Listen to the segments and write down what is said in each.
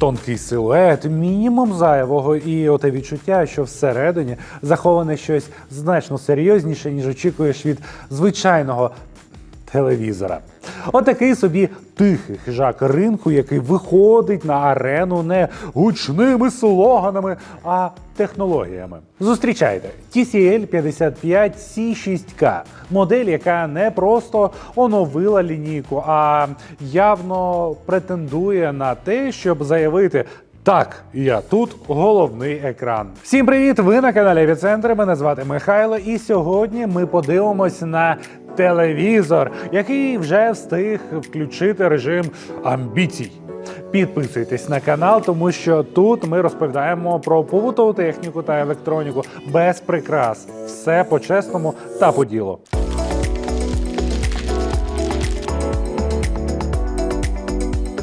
Тонкий силует, мінімум зайвого, і оте відчуття, що всередині заховане щось значно серйозніше, ніж очікуєш від звичайного телевізора. Отакий собі тихий хижак ринку, який виходить на арену не гучними слоганами, а технологіями. Зустрічайте TCL 55 C6K, модель, яка не просто оновила лінійку, а явно претендує на те, щоб заявити. Так, я тут головний екран. Всім привіт! Ви на каналі Епіцентр. Мене звати Михайло, і сьогодні ми подивимось на телевізор, який вже встиг включити режим амбіцій. Підписуйтесь на канал, тому що тут ми розповідаємо про побутову техніку та електроніку без прикрас. Все по-чесному та по ділу.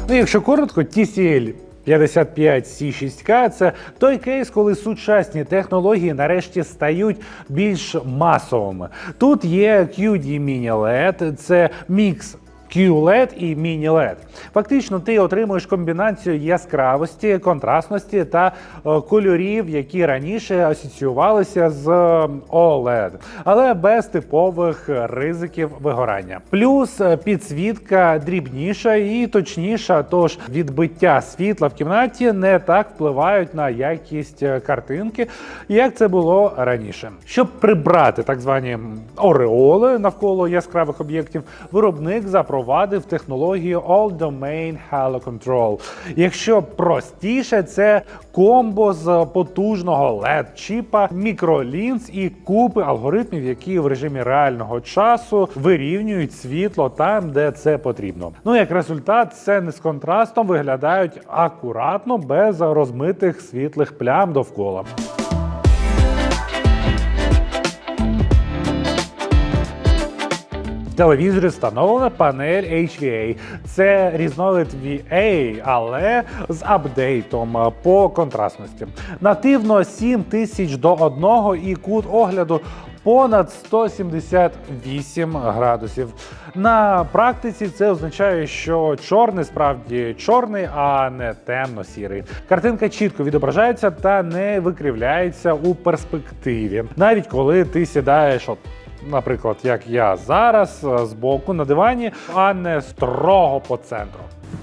Ну, якщо коротко, TCL 55 C6K – це той кейс, коли сучасні технології нарешті стають більш масовими. Тут є QD Mini LED, це мікс QLED і Mini LED. Фактично, ти отримуєш комбінацію яскравості, контрастності та е, кольорів, які раніше асоціювалися з е, OLED, але без типових ризиків вигорання. Плюс е, підсвітка дрібніша і точніша, тож відбиття світла в кімнаті не так впливають на якість е, картинки, як це було раніше. Щоб прибрати так звані ореоли навколо яскравих об'єктів, виробник запровадив технологію All Domain Halo Control. Якщо простіше, це комбо з потужного led чіпа мікролінз і купи алгоритмів, які в режимі реального часу вирівнюють світло там, де це потрібно. Ну як результат, сцени з контрастом виглядають акуратно, без розмитих світлих плям довкола. Телевізорі встановлена панель HVA. Це різновид VA, але з апдейтом по контрастності. Нативно 7000 до 1 і кут огляду понад 178 градусів. На практиці це означає, що чорний справді чорний, а не темно-сірий. Картинка чітко відображається та не викривляється у перспективі, навіть коли ти сідаєш от наприклад, як я зараз з збоку на дивані, а не строго по центру.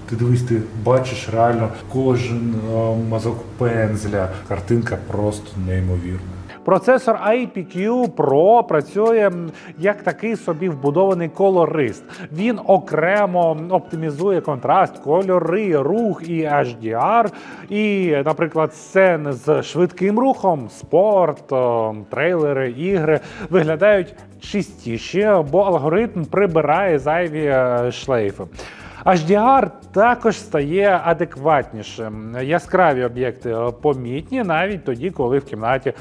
Ти дивись, ти бачиш реально кожен е, мазок пензля. Картинка просто неймовірна. Процесор IPQ Pro працює як такий собі вбудований колорист. Він окремо оптимізує контраст, кольори, рух і HDR. І, наприклад, сцени з швидким рухом, спорт, трейлери, ігри виглядають чистіші, бо алгоритм прибирає зайві е, шлейфи. HDR також стає адекватнішим. Яскраві об'єкти помітні навіть тоді, коли в кімнаті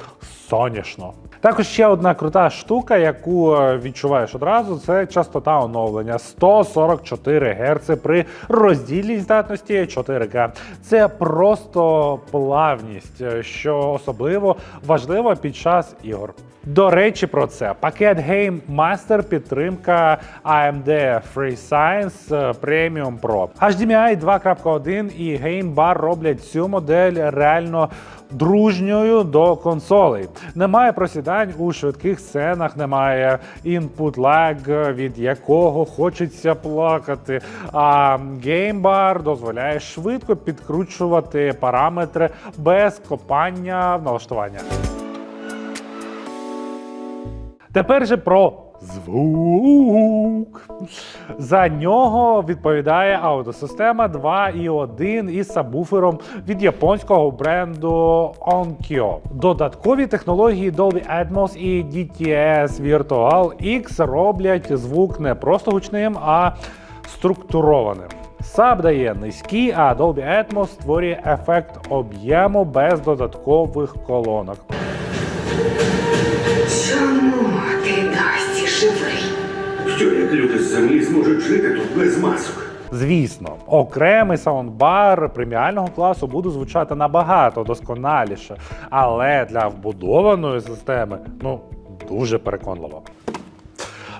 сонячно. Також ще одна крута штука, яку е, відчуваєш одразу, це частота оновлення 144 Гц при роздільній здатності 4К. Це просто плавність, е, що особливо важливо під час ігор. До речі, про це пакет Game Master підтримка AMD FreeScience е, Premium Pro. HDMI 2.1 і Game Bar роблять цю модель реально дружньою до консолей. Немає просідань у швидких сценах, немає input lag, від якого хочеться плакати. А геймбар дозволяє швидко підкручувати параметри без копання в налаштування. Тепер же про звук. За нього відповідає аудіосистема 2.1 із сабвуфером від японського бренду Onkyo. Додаткові технології Dolby Atmos і DTS Virtual X роблять звук не просто гучним, а структурованим. Саб дає низький, а Dolby Atmos створює ефект об'єму без додаткових колонок. Живий? Що як люди з землі зможуть жити тут без масок? Звісно, окремий саундбар преміального класу буде звучати набагато досконаліше, але для вбудованої системи ну дуже переконливо.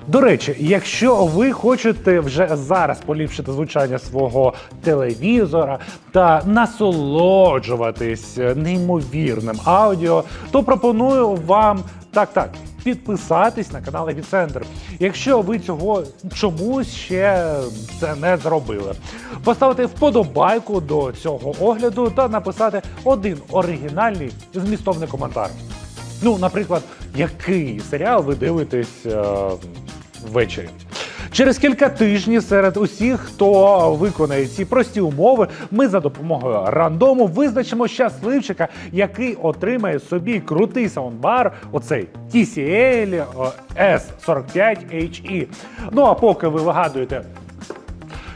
До речі, якщо ви хочете вже зараз поліпшити звучання свого телевізора та насолоджуватись неймовірним аудіо, то пропоную вам так, так. Підписатись на канал Епіцентр, якщо ви цього чомусь ще це не зробили. Поставити вподобайку до цього огляду та написати один оригінальний змістовний коментар. Ну, наприклад, який серіал ви дивитесь е, ввечері. Через кілька тижнів серед усіх, хто виконає ці прості умови, ми за допомогою рандому визначимо щасливчика, який отримає собі крутий саундбар, оцей TCL S45HE. Ну а поки ви вигадуєте,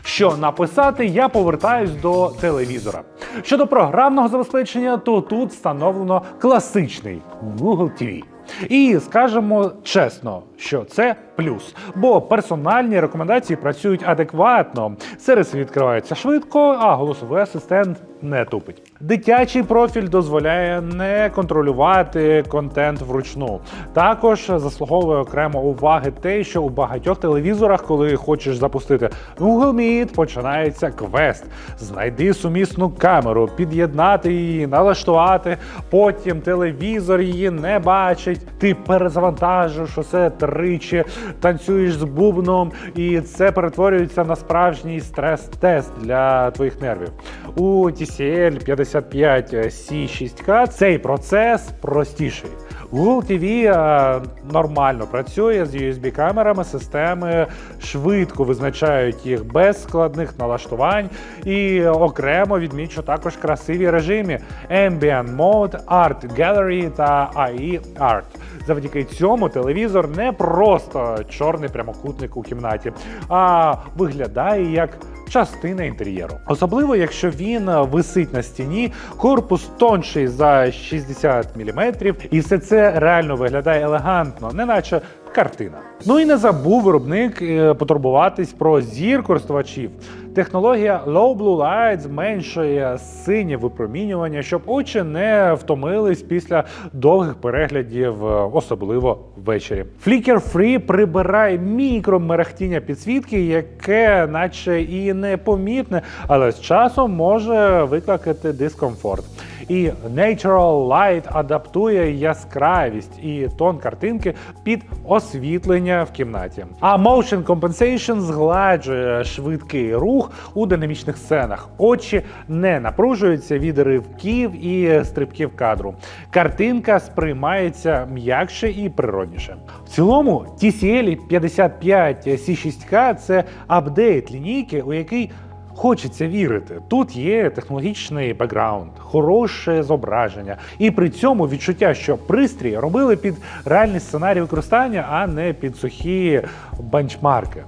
що написати, я повертаюсь до телевізора. Щодо програмного забезпечення, то тут встановлено класичний Google TV. І скажемо чесно, що це плюс, бо персональні рекомендації працюють адекватно. Сервіс відкривається швидко, а голосовий асистент не тупить. Дитячий профіль дозволяє не контролювати контент вручну. Також заслуговує окремо уваги те, що у багатьох телевізорах, коли хочеш запустити Google Meet, починається квест. Знайди сумісну камеру, під'єднати її, налаштувати. Потім телевізор її не бачить. Ти перезавантажуєш усе тричі, танцюєш з бубном, і це перетворюється на справжній стрес-тест для твоїх нервів. У TCL 55 C6K цей процес простіший. Google TV е, нормально працює з USB-камерами, системи швидко визначають їх без складних налаштувань. І окремо відмічу також красиві режими Ambient Mode, Art Gallery та AI Art. Завдяки цьому телевізор не просто чорний прямокутник у кімнаті, а виглядає як частина інтер'єру. Особливо, якщо він висить на стіні, корпус тонший за 60 мм, і все це реально виглядає елегантно, неначе картина. Ну і не забув виробник е, потурбуватись про зір користувачів. Технологія Low Blue Light зменшує синє випромінювання, щоб очі не втомились після довгих переглядів, е, особливо ввечері. Flicker Free прибирає мікромерехтіння підсвітки, яке, наче і непомітне, але з часом може викликати дискомфорт. І Natural Light адаптує яскравість і тон картинки під освітлення в кімнаті. А Motion Compensation згладжує швидкий рух у динамічних сценах. Очі не напружуються від ривків і стрибків кадру. Картинка сприймається м'якше і природніше. В цілому TCL 55 C6K – це апдейт лінійки, у який Хочеться вірити. Тут є технологічний бекграунд, хороше зображення, і при цьому відчуття, що пристрій робили під реальний сценарій використання, а не під сухі бенчмарки.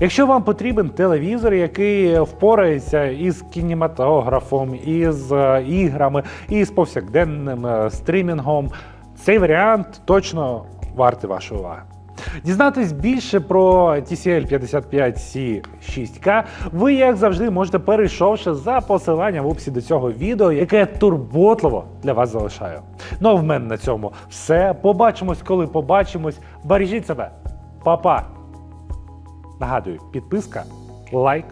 Якщо вам потрібен телевізор, який впорається із кінематографом, із е, іграми, із повсякденним е, стрімінгом, цей варіант точно вартий вашої уваги. Дізнатись більше про TCL 55C6K ви, як завжди, можете перейшовши за посиланням в описі до цього відео, яке турботливо для вас залишаю. Ну а в мене на цьому все. Побачимось, коли побачимось. Бережіть себе, Па-па! Нагадую, підписка, лайк,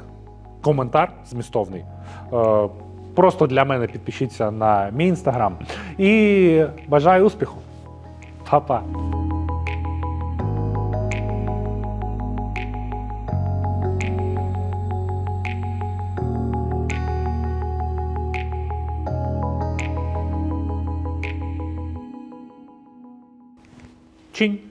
коментар змістовний. Е, просто для мене підпишіться на мій інстаграм. І бажаю успіху. Па-па! Чинь.